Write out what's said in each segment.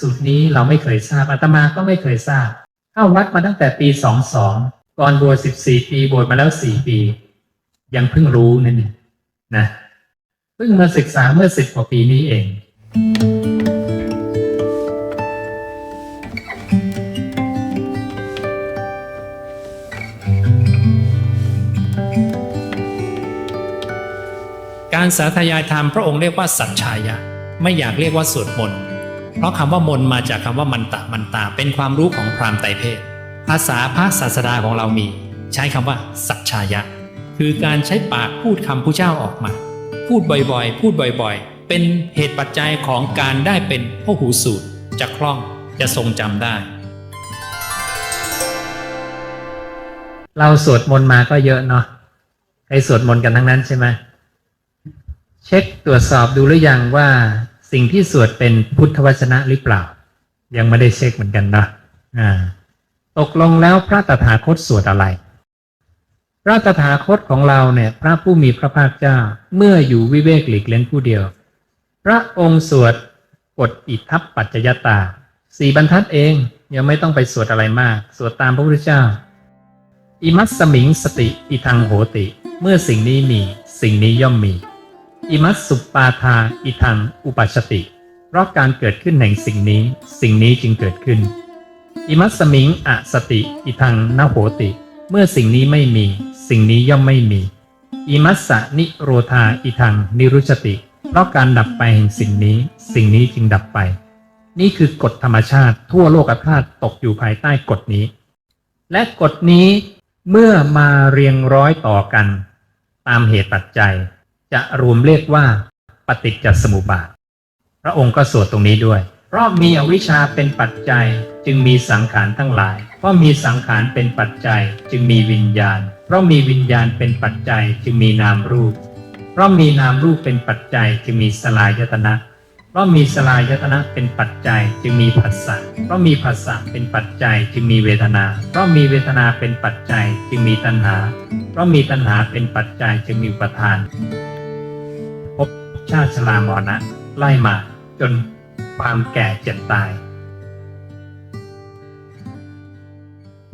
สูตรนี้เราไม่เคยทราบอาตมาก็ไม่เคยทราบ เข้าวัดมาตั้งแต่ปีสองสองก่อนบวชสิบสี่ปีบวชมาแล้วสี่ปี ยังเพิ่งรู้นั่นเองนะเพิ่งมาศึกษาเมื่อสิบกว่าปีนี้เอง การสาธยายธรรมพระองค์เรียกว่าสัจชายะ ไม่อยากเรียกว่าสวดมนต์ เพราะคำว่ามนมาจากคำว่ามันตะมันตาเป็นความรู้ของพราหมณ์ไตรเพศ ภาษาพระศาสดาของเรามี ใช้คำว่า สัจชายะ คือการใช้ปากพูดคำผู้เจ้าออกมา พูดบ่อยๆ พูดบ่อยๆ เป็นเหตุปัจจัยของการได้เป็นพหูสูตรจะคล่องจะทรงจำได้ เราสวดมนต์มาก็เยอะเนาะใครสวดมนต์กันทั้งนั้นใช่ไหมเช็คตรวจสอบดูหรือยังว่า สิ่งที่สวดเป็นพุทธวจนะหรือเปล่า ยังไม่ได้เช็คเหมือนกันนะอ่าตกลงแล้วพระตถาคตสวดอะไร พระตถาคตของเราเนี่ย พระผู้มีพระภาคเจ้าเมื่ออยู่วิเวกหลีกเล่นผู้เดียว พระองค์สวดกฎอิทัปปัจจยตาสี่บรรทัดเองยังไม่ต้องไปสวดอะไรมาก สวดตามพระพุทธเจ้า อิมัสสมิงสติอิทังโหติ เมื่อสิ่งนี้มี สิ่งนี้ย่อมมี อิมัสสุปปาทาอิทังอุปัชติ เพราะการเกิดขึ้นแห่งสิ่งนี้ สิ่งนี้จึงเกิดขึ้น อิมัสสมิงอะสติ อิทังนโหติ เมื่อสิ่งนี้ไม่มี สิ่งนี้ย่อมไม่มี อิมัสสะนิโรธาอิทังนิรุชติ เพราะการดับไปแห่งสิ่งนี้ สิ่งนี้จึงดับไป นี่คือกฎธรรมชาติทั่วโลกธาตุตกอยู่ภายใต้กฎนี้ และกฎนี้เมื่อมาเรียงร้อยต่อกัน ตามเหตุปัจจัย จะรวมเรียกว่าปฏิจจสมุปบาท พระองค์ก็สวดตรงนี้ด้วย เพราะมีอวิชชาเป็นปัจจัยจึงมีสังขารทั้งหลาย เพราะมีสังขารเป็นปัจจัยจึงมีวิญญาณ เพราะมีวิญญาณเป็นปัจจัยจึงมีนามรูป เพราะมีนามรูปเป็นปัจจัยจึงมีสลายยตนะ เพราะมีสลายยตนะเป็นปัจจัยจึงมีผัสสะ เพราะมีผัสสะเป็นปัจจัยจึงมีเวทนา เพราะมีเวทนาเป็นปัจจัยจึงมีตัณหา เพราะมีตัณหาเป็นปัจจัยจึงมีอุปทาน ชาติชรามรณะไล่มาจนความแก่เจ็บตาย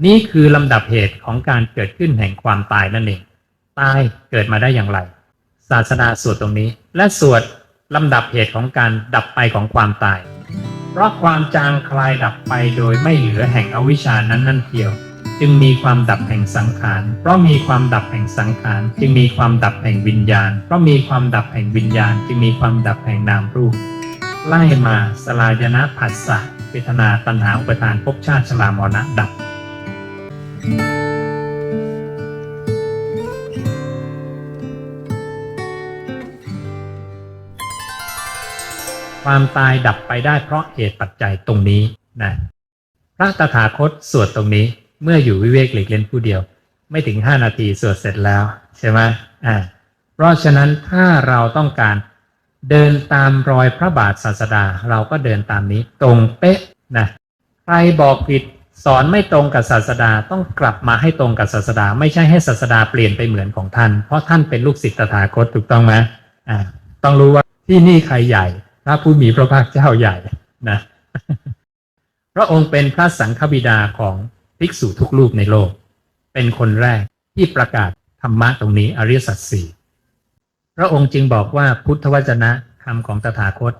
นี่คือลำดับเหตุของการเกิดขึ้นแห่งความตายนั่นเอง ตายเกิดมาได้อย่างไร ศาสนาสวดตรงนี้ และสวดลำดับเหตุของการดับไปของความตาย เพราะความจางคลายดับไปโดยไม่เหลือแห่งอวิชานั้นนั่นเทียว จึงมีความดับแห่งสังขาร เพราะมีความดับแห่งสังขาร จึงมีความดับแห่งวิญญาณ เพราะมีความดับแห่งวิญญาณ จึงมีความดับแห่งนามรูป ไล่มาสลายนะผัสสะเวทนาตัณหาอุปทานภพชาติชรามรณะดับ ความตายดับไปได้เพราะเหตุปัจจัยตรงนี้นะพระตถาคตสวดตรงนี้ เมื่ออยู่วิเวกหลีกเล่นผู้เดียว ไม่ถึง5นาทีสวดเสร็จแล้วใช่ไหมอ่าเพราะฉะนั้นถ้าเราต้องการเดินตามรอยพระบาทศาสดา เราก็เดินตามนี้ ตรงเป๊ะนะใครบอกผิดสอนไม่ตรงกับศาสดาต้องกลับมาให้ตรงกับศาสดา ไม่ใช่ให้ศาสดาเปลี่ยนไปเหมือนของท่าน เพราะท่านเป็นลูกศิษย์ตถาคตถูกต้องไหมอ่าต้องรู้ว่าที่นี่ใครใหญ่พระผู้มีพระภาคเจ้าใหญ่นะพระองค์เป็นพระสังฆบิดาของ ภิกษุทุกรูปในโลก เป็นคนแรกที่ประกาศธรรมะตรงนี้อริยสัจสี่พระองค์จึงบอกว่าพุทธวจนะคำของตถาคต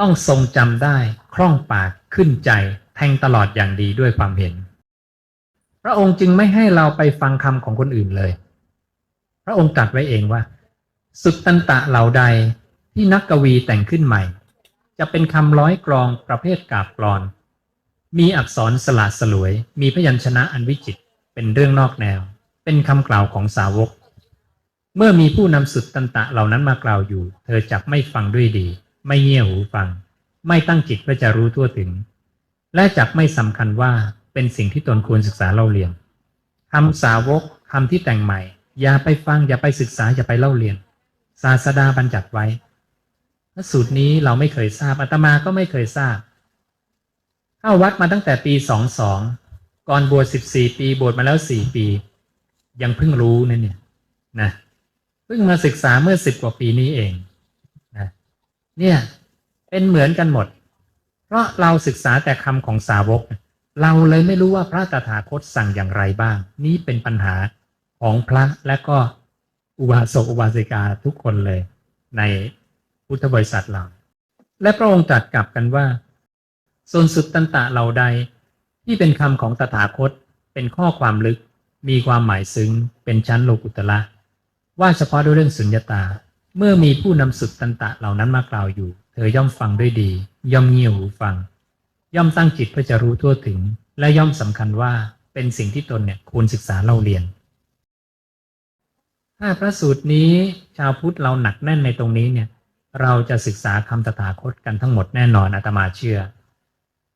ต้องทรงจำได้คล่องปากขึ้นใจแทงตลอดอย่างดีด้วยความเห็น พระองค์จึงไม่ให้เราไปฟังคำของคนอื่นเลย พระองค์ตรัสไว้เองว่า สุดตันตะเหล่าใดที่นักกวีแต่งขึ้นใหม่ จะเป็นคำร้อยกรองประเภทกาบกรอน มีอักษรสละสลวย มีพยัญชนะอันวิจิตรเป็นเรื่องนอกแนว เป็นคำกล่าวของสาวก เมื่อมีผู้นำสุดตันตะเหล่านั้นมากล่าวอยู่ เธอจักไม่ฟังด้วยดี ไม่เงี่ยหูฟัง ไม่ตั้งจิตเพื่อจะรู้ทั่วถึง และจักไม่สำคัญว่าเป็นสิ่งที่ตนควรศึกษาเล่าเรียนคำสาวกคำที่แต่งใหม่ อย่าไปฟัง อย่าไปศึกษา อย่าไปเล่าเรียน ศาสดาบัญญัติไว้สูตรนี้เราไม่เคยทราบอาตมาก็ไม่เคยทราบ เข้าวัดมาตั้งแต่ปีสองสองก่อนบวชสิบสี่ปีบวชมาแล้วสี่ปี ยังเพิ่งรู้นั่นเนี่ยนะเพิ่งมาศึกษาเมื่อสิบกว่าปีนี้เองนะเนี่ยเป็นเหมือนกันหมด เพราะเราศึกษาแต่คำของสาวก เราเลยไม่รู้ว่าพระตถาคตสั่งอย่างไรบ้าง นี่เป็นปัญหาของพระและก็อุบาสกอุบาสิกาทุกคนเลย ในพุทธบริษัทเรา และพระองค์ตรัสกลับกันว่า ส่วนสุดตันตะเหล่าใด ที่เป็นคำของตถาคตเป็นข้อความลึก มีความหมายซึ้ง เป็นชั้นโลกุตละ ว่าเฉพาะด้วยเรื่องสุญญตา เมื่อมีผู้นำสุดตันตะเหล่านั้นมากล่าวอยู่ เธอย่อมฟังด้วยดี ย่อมเงี่ยวหูฟัง ย่อมตั้งจิตเพื่อจะรู้ทั่วถึง และย่อมสำคัญว่าเป็นสิ่งที่ตนเนี่ยควรศึกษาเล่าเรียนถ้าพระสูตรนี้ชาวพุทธเราหนักแน่นในตรงนี้เนี่ย เราจะศึกษาคำตถาคตกันทั้งหมดแน่นอนอาตมาเชื่อ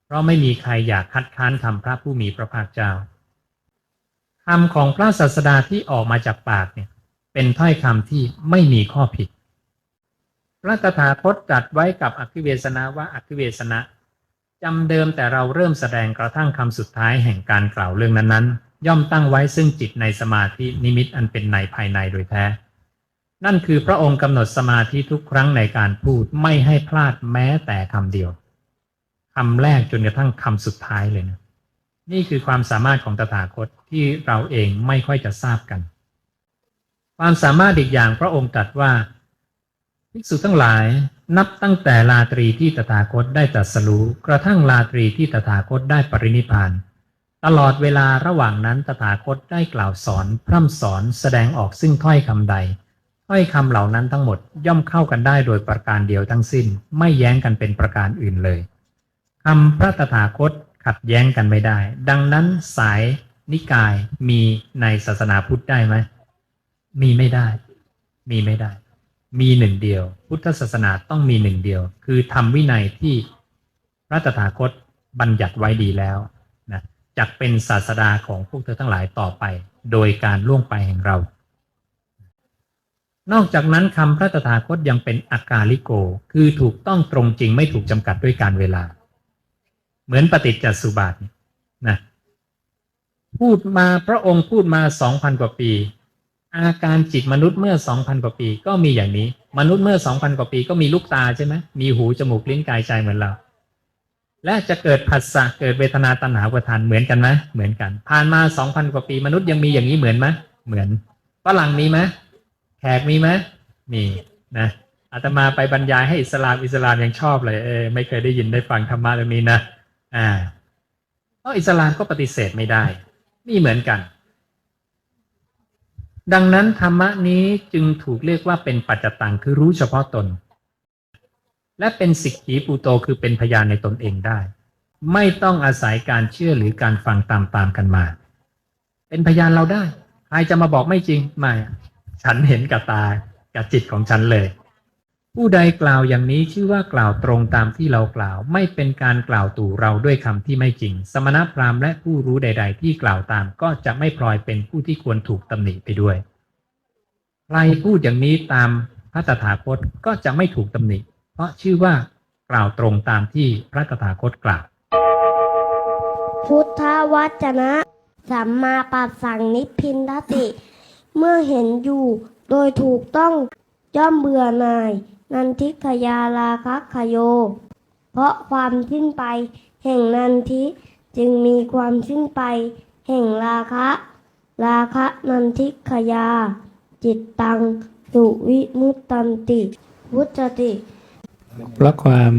เพราะไม่มีใครอยากคัดค้านคำพระผู้มีพระภาคเจ้าคำของพระศาสดาที่ออกมาจากปากเนี่ยเป็นถ้อยคำที่ไม่มีข้อผิด พระตถาคตตรัสไว้กับอคิเวสนะว่าอคิเวสนะจำเดิมแต่เราเริ่มแสดงกระทั่งคำสุดท้ายแห่งการกล่าวเรื่องนั้นๆ ย่อมตั้งไว้ซึ่งจิตในสมาธินิมิตอันเป็นในภายในโดยแท้ นั่นคือพระองค์กำหนดสมาธิทุกครั้งในการพูดไม่ให้พลาดแม้แต่คำเดียว คำแรกจนกระทั่งคำสุดท้ายเลยนะนี่คือความสามารถของตถาคตที่เราเองไม่ค่อยจะทราบกัน ความสามารถอีกอย่างพระองค์ตรัสว่าภิกษุทั้งหลายนับตั้งแต่ลาตรีที่ตถาคตได้ตรัสรู้กระทั่งลาตรีที่ตถาคตได้ปรินิพาน ตลอดเวลาระหว่างนั้นตถาคตได้กล่าวสอน พร่ำสอนแสดงออกซึ่งถ้อยคำใด ถ้อยคำเหล่านั้นทั้งหมดย่อมเข้ากันได้โดยประการเดียวทั้งสิ้น ไม่แย้งกันเป็นประการอื่นเลย คำพระตถาคตขัดแย้งกันไม่ได้ ดังนั้นสายนิกายมีในศาสนาพุทธได้ไหม มีไม่ได้ มีไม่ได้ มีหนึ่งเดียว พุทธศาสนาต้องมีหนึ่งเดียว คือทำวินัยที่พระตถาคตบัญญัติไว้ดีแล้วนะจักเป็นศาสดาของพวกเธอทั้งหลายต่อไป โดยการล่วงไปแห่งเรา นอกจากนั้นคำพระตถาคตยังเป็นอากาลิโก คือถูกต้องตรงจริงไม่ถูกจำกัดด้วยการเวลา เหมือนปฏิจจสุบาทเนี่ยนะพูดมาพระองค์พูดมาสองพันกว่าปี อาการจิตมนุษย์เมื่อสองพันกว่าปีก็มีอย่างนี้ มนุษย์เมื่อสองพันกว่าปีก็มีลูกตาใช่ไหมมีหูจมูกลิ้นกายใจเหมือนเรา และจะเกิดผัสสะเกิดเวทนาตัณหาประทานเหมือนกันไหมเหมือนกัน ผ่านมาสองพันกว่าปี มนุษย์ยังมีอย่างนี้เหมือนไหมเหมือนฝรั่งมีไหมแขกมีไหมมีนะอาตมาไปบรรยายให้อิสลามอิสลามยังชอบเลยเออไม่เคยได้ยินได้ฟังธรรมะเรื่องนี้นะ อ่าเพราะอิสลามก็ปฏิเสธไม่ได้ นี่เหมือนกัน ดังนั้นธรรมะนี้จึงถูกเรียกว่าเป็นปัจจตังคือรู้เฉพาะตน และเป็นสิกขีปูโตคือเป็นพยานในตนเองได้ ไม่ต้องอาศัยการเชื่อหรือการฟังตามตามๆกันมา เป็นพยานเราได้ ใครจะมาบอกไม่จริงไม่ฉันเห็นกับตากับจิตของฉันเลย ผู้ใดกล่าวอย่างนี้ชื่อว่ากล่าวตรงตามที่เรากล่าว ไม่เป็นการกล่าวตู่เราด้วยคำที่ไม่จริง สมณพราหมณ์และผู้รู้ใด ๆ ที่กล่าวตามก็จะไม่พลอยเป็นผู้ที่ควรถูกตำหนิไปด้วยใครพูดอย่างนี้ตามพระตถาคตก็จะไม่ถูกตำหนิ เพราะชื่อว่ากล่าวตรงตามที่พระตถาคตกล่าว พุทธวจนะ สัมมาปัสสังนิพินทติ เมื่อเห็นอยู่โดยถูกต้องย่อมเบื่อหน่าย นันทิขยาราคะขโย เพราะความสิ้นไป แห่งนันทิจึงมีความสิ้นไป แห่งราคะ ราคะนันทิขยา จิตตัง สุวิมุตตันติ วุจติเพราะความ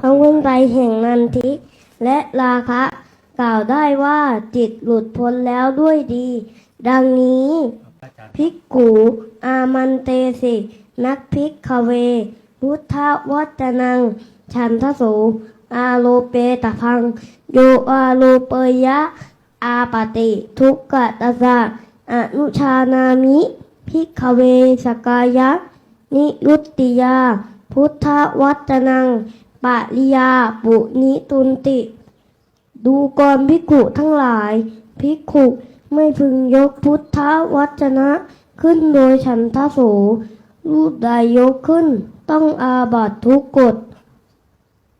ความขึ้นไปแห่งนันทิ และราคะ กล่าวได้ว่าจิตหลุดพ้นแล้วด้วยดี ดังนี้ภิกขุอามันเตสิ นักภิกขเว พุทธวัจนังฉันทโสอาโลเปตพัง โยอาโลเปยะ อาปติ ทุกขตัสะอนุชานามิภิกขเวสกายะ นิรุตติยา พุทธวัจนังปะริยาปุนิตุนติ ดูกรภิกุทั้งหลายภิกุไม่พึงยกพุทธวจนะ ขึ้นโดยฉันทโส รูปใดยกขึ้น ต้องอาบัตทุกกฎ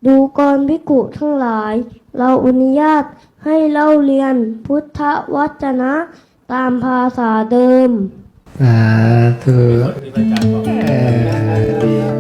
ดูกรพิกุทั้งหลาย เราอนุญาตให้เล่าเรียนพุทธวจนะ ตามภาษาเดิม สาธุเออดี